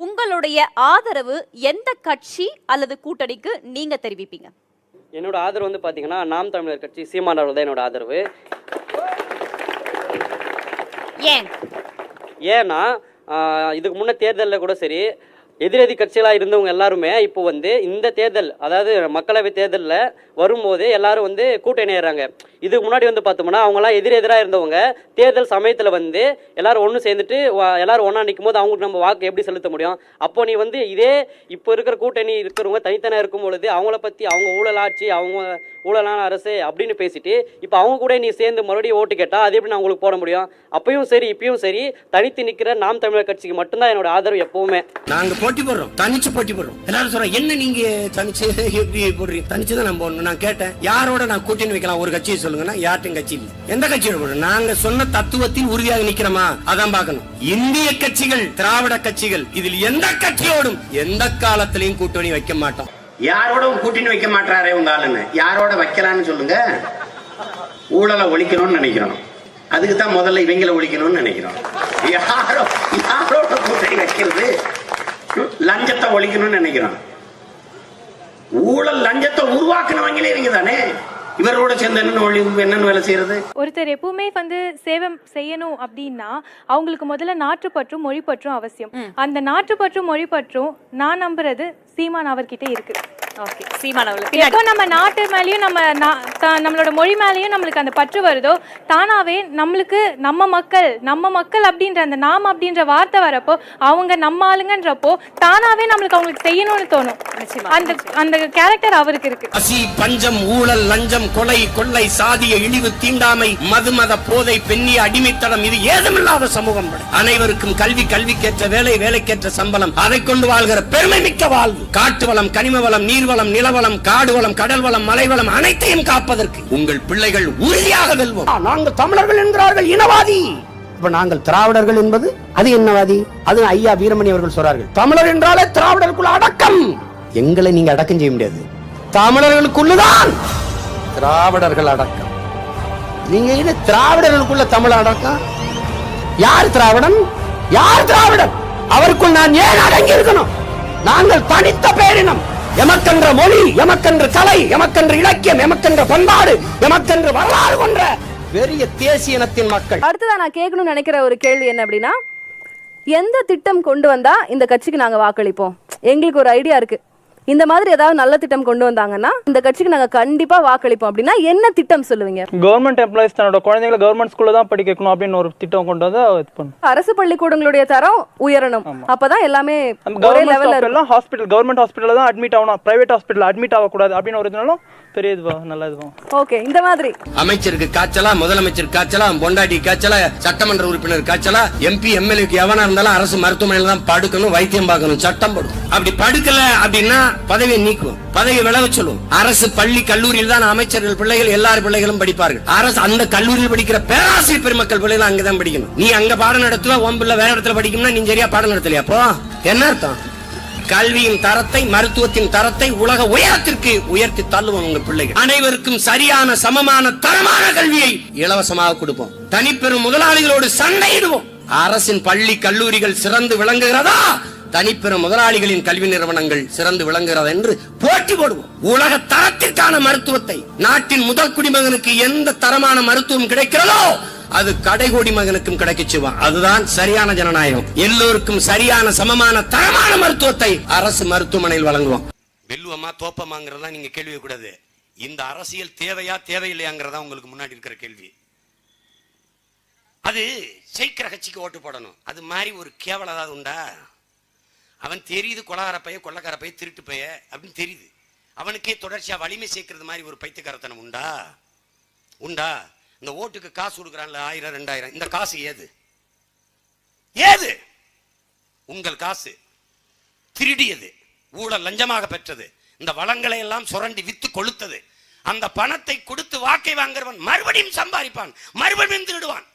உங்களுடைய ஆதரவு எந்த கட்சி அல்லது கூட்டணிக்கு நீங்க தெரிவிப்பீங்க? என்னோட ஆதரவு வந்து பார்த்தீங்கன்னா நாம் தமிழர் கட்சி சீமான் அவர்கள் தான் என்னோட ஆதரவு. ஏன்? ஏன்னா இதுக்கு முன்ன தேர்தலில் கூட சரி எதிரெதி கட்சிகளாக இருந்தவங்க எல்லாருமே இப்போ வந்து இந்த தேர்தல் அதாவது மக்களவை தேர்தலில் வரும்போது எல்லாரும் வந்து கூட்டணி ஏறாங்க இதுக்கு முன்னாடி வந்து பார்த்தோம்னா அவங்களாம் எதிர் எதிராக இருந்தவங்க தேர்தல் சமயத்தில் வந்து எல்லாரும் ஒன்று சேர்ந்துட்டு எல்லாரும் ஒன்றா நிற்கும் போது அவங்களுக்கு நம்ம வாக்கு எப்படி செலுத்த முடியும்? அப்போ நீ வந்து இதே இப்போ இருக்கிற கூட்டணி இருக்கிறவங்க தனித்தனியாக இருக்கும் பொழுது அவங்கள பற்றி அவங்க ஊழலாட்சி அவங்க ஊழலான அரசு அப்படின்னு பேசிட்டு இப்போ அவங்க கூட நீ சேர்ந்து மறுபடியும் ஓட்டு கேட்டால் அது எப்படி நான் உங்களுக்கு போட முடியும்? அப்பயும் சரி இப்பயும் சரி தனித்து நிற்கிற நாம் தமிழர் கட்சிக்கு மட்டும்தான் என்னோட ஆதரவு எப்பவுமே. நாங்கள் போட்டி போடுறோம். தனிச்சு போட்டி போடுறோம். எல்லாரும் சொல்றோம் என்ன நீங்க தனிச்சு? எப்படி போடுறீங்க? தனிச்சு தான் நான் போடணும். நான் கேட்டேன் யாரோட நான் கூட்டணி வைக்கலாம்? ஒரு கட்சியை சொல்லுங்கன்னா யார்ட்டும் கட்சி இல்லை. எந்த கட்சியோட போடுறோம்? நாங்க சொன்ன தத்துவத்தில் உறுதியாக நிக்கிறோமா அதான் பார்க்கணும். இந்திய கட்சிகள் திராவிட கட்சிகள் இதில் எந்த கட்சியோடும் எந்த காலத்திலையும் கூட்டணி வைக்க மாட்டோம். யாரோட கூட்டணி வைக்க மாட்டாரே உங்க ஆளுன்னு யாரோட வைக்கலான்னு சொல்லுங்க? ஊழலை ஒழிக்கணும்னு நினைக்கிறோம். அதுக்கு தான் முதல்ல இவங்களை ஒழிக்கணும்னு நினைக்கிறோம். யாரோ யாரோட கூட்டணி வைக்கிறது? லஞ்சத்தை ஒழிக்கணும்னு நினைக்கிறோம் ஊழல் லஞ்சத்தை உருவாக்குனவங்களே இவங்க தானே? இவரோட சேர்ந்து என்னன்னு ஒழி என்னன்னு வேலை செய்யறது? ஒருத்தர் எப்பவுமே வந்து சேவை செய்யணும் அப்படின்னா அவங்களுக்கு முதல்ல நாட்டுப்பற்றும் மொழிப்பற்றும் அவசியம். அந்த நாட்டுப்பற்றும் மொழிப்பற்றும் நான் நம்புறது சீமான் அவர்கிட்ட இருக்கு. ஓகே சீமான் எப்போ நம்ம நாட்டு மேலேயும் நம்ம நம்மளோட மொழி மேலேயும் நம்மளுக்கு அந்த பற்று வருதோ தானாவே நம்மளுக்கு நம்ம மக்கள் நம்ம மக்கள் அப்படின்ற அந்த நாம் அப்படின்ற வார்த்தை வரப்போ அவங்க நம்ம ஆளுங்கன்றப்போ தானாவே நம்மளுக்கு அவங்களுக்கு செய்யணும்னு தோணும். நிச்சயமா, அந்த அந்த கேரக்டர் அவருக்கு இருக்கு. பசி பஞ்சம் ஊழல் லஞ்சம் கொலை கொள்ளை சாதிய இழிவு தீண்டாமை மதுமத போதை பெண்ணிய அடிமைத்தனம் இது ஏதுமில்லாத சமூகம். அனைவருக்கும் கல்வி கல்விக்கேற்ற வேலை வேலைக்கேற்ற சம்பளம். அதை கொண்டு வாழ்கிற பெருமை மிக்க வாழ்வு. காட்டு வளம் கனிம வளம் நீர்வளம் நிலவளம் காடு வளம் கடல் வளம் மலை வளம் அனைத்தையும் காப்பதற்கு உங்கள் பிள்ளைகள் உறுதியாக வெல்வோம். நாங்கள் தமிழர்கள் என்கிறார்கள் இனவாதி. இப்ப நாங்கள் திராவிடர்கள் என்பது அது என்னவாதி? அது ஐயா வீரமணி அவர்கள் சொல்றார்கள். தமிழர் என்றாலே திராவிடருக்குள்ள அடக்கம். எங்களை நீங்க அடக்கம் செய்ய முடியாது. தமிழர்களுக்குள்ளதான் திராவிடர்கள் அடக்கம். நீங்க இது திராவிடர்களுக்குள்ள தமிழ் அடக்கம்? யார் திராவிடன்? யார் திராவிடன்? அவருக்குள் நான் ஏன் அடங்கி இருக்கணும் நாங்கள் தனித்த பேரினம். எமக்கென்ற மொழி எமக்கென்ற கலை எமக்கென்ற இலக்கியம் எமக்கென்ற பண்பாடு எமக்கென்ற வரலாறு கொன்ற பெரிய தேசிய இனத்தின் மக்கள். அடுத்ததா நான் கேட்கணும்னு நினைக்கிற ஒரு கேள்வி என்ன அப்படின்னா எந்த திட்டம் கொண்டு வந்தா இந்த கட்சிக்கு நாங்க வாக்களிப்போம்? எங்களுக்கு ஒரு ஐடியா இருக்கு. இந்த மாதிரி ஏதாவது நல்ல திட்டம் கொண்டு வந்தாங்கன்னா இந்த கட்சிக்கு நாங்க கண்டிப்பா வாக்களிப்போம் அப்படின்னா என்ன திட்டம் சொல்லுவீங்க? கவர்மெண்ட் எம்ப்ளாயிஸ் தன்னோட குழந்தைங்களை கவர்மெண்ட் ஸ்கூல்ல தான் படிக்க வைக்கணும் அப்படின்னு ஒரு திட்டம் கொண்டு வந்து இது பண்ணும். அரசு பள்ளிக்கூடங்களுடைய தரம் உயரணும். அப்பதான் எல்லாமே ஒரே லெவல்ல ஹாஸ்பிட்டல் கவர்மெண்ட் ஹாஸ்பிட்டல்ல தான் அட்மிட் ஆகணும். பிரைவேட் ஹாஸ்பிட்டல் அட்மிட் ஆகக்கூடாது அப்படின்னு ஒரு இதுனாலும் பெரிய இதுவா நல்ல இதுவா ஓகே இந்த மாதிரி. அமைச்சருக்கு காய்ச்சலா முதலமைச்சர் காய்ச்சலா பொண்டாட்டி காய்ச்சலா சட்டமன்ற உறுப்பினர் காய்ச்சலா எம்பி எம்எல்ஏக்கு எவனா இருந்தாலும் அரசு மருத்துவமனையில தான் படுக்கணும் வைத்தியம் பார்க்கணும் சட்டம் படும் அப்படி படுக்கல அப்படின்னா பதவியை நீக்கும். பதவி விலக சொல்லும். அரசு பள்ளி கல்லூரியில் தான் அமைச்சர்கள் பிள்ளைகள் எல்லார் பிள்ளைகளும் படிப்பார்கள். அரசு அந்த கல்லூரியில் படிக்கிற பேராசிரியர் பெருமக்கள் பிள்ளைகள் அங்கதான் படிக்கணும். நீ அங்க பாடம் நடத்துவ உன் பிள்ளை வேற இடத்துல படிக்கணும்னா நீ சரியா பாடம் நடத்தலையா? அப்போ என்ன அர்த்தம்? கல்வியின் தரத்தை மருத்துவத்தின் தரத்தை உலக உயரத்திற்கு உயர்த்தி தள்ளுவோம் உங்க பிள்ளைகள். அனைவருக்கும் சரியான சமமான தரமான கல்வியை இலவசமாக கொடுப்போம். தனிப்பெரும் முதலாளிகளோடு சண்டையிடுவோம். அரசின் பள்ளி கல்லூரிகள் சிறந்து விளங்குகிறதா? தனிப்பெரும் முதலாளிகளின் கல்வி நிறுவனங்கள் சிறந்து விளங்குகிறது என்று போட்டி போடுவோம். உலக தரத்திற்கான மருத்துவத்தை நாட்டின் முதல் குடிமகனுக்கு எந்த தரமான மருத்துவம் கிடைக்கிறதோ அது கடைகோடி மகனுக்கும் கிடைக்க செய்வான் அதுதான் சரியான ஜனநாயகம். எல்லோருக்கும் சரியான சமமான தரமான மருத்துவத்தை அரசு மருத்துவமனையில் வழங்குவோம். வெல்லுவமா தோப்பமாங்கிறதா நீங்க கேள்வி கூடாது. இந்த அரசியல் தேவையா தேவையில்லையாங்கிறதா உங்களுக்கு முன்னாடி இருக்கிற கேள்வி. அது சைக்கிர கட்சிக்கு ஓட்டு போடணும். அது மாதிரி ஒரு கேவலம் ஏதாவது உண்டா? அவன் தெரியுது கொலகாரப்பைய பைய கொள்ளக்கார பைய திருட்டு பைய அப்படின்னு தெரியுது. அவனுக்கே தொடர்ச்சியா வலிமை சேர்க்கறது மாதிரி ஒரு பைத்தியக்காரத்தனம் உண்டா? உண்டா? இந்த ஓட்டுக்கு காசு கொடுக்குறான்ல ஆயிரம் ரெண்டாயிரம். இந்த காசு ஏது? ஏது? உங்கள் காசு. திருடியது. ஊழல் லஞ்சமாக பெற்றது. இந்த வளங்களை எல்லாம் சுரண்டி வித்து கொளுத்தது. அந்த பணத்தை கொடுத்து வாக்கை வாங்குறவன் மறுபடியும் சம்பாதிப்பான். மறுபடியும் திருடுவான்.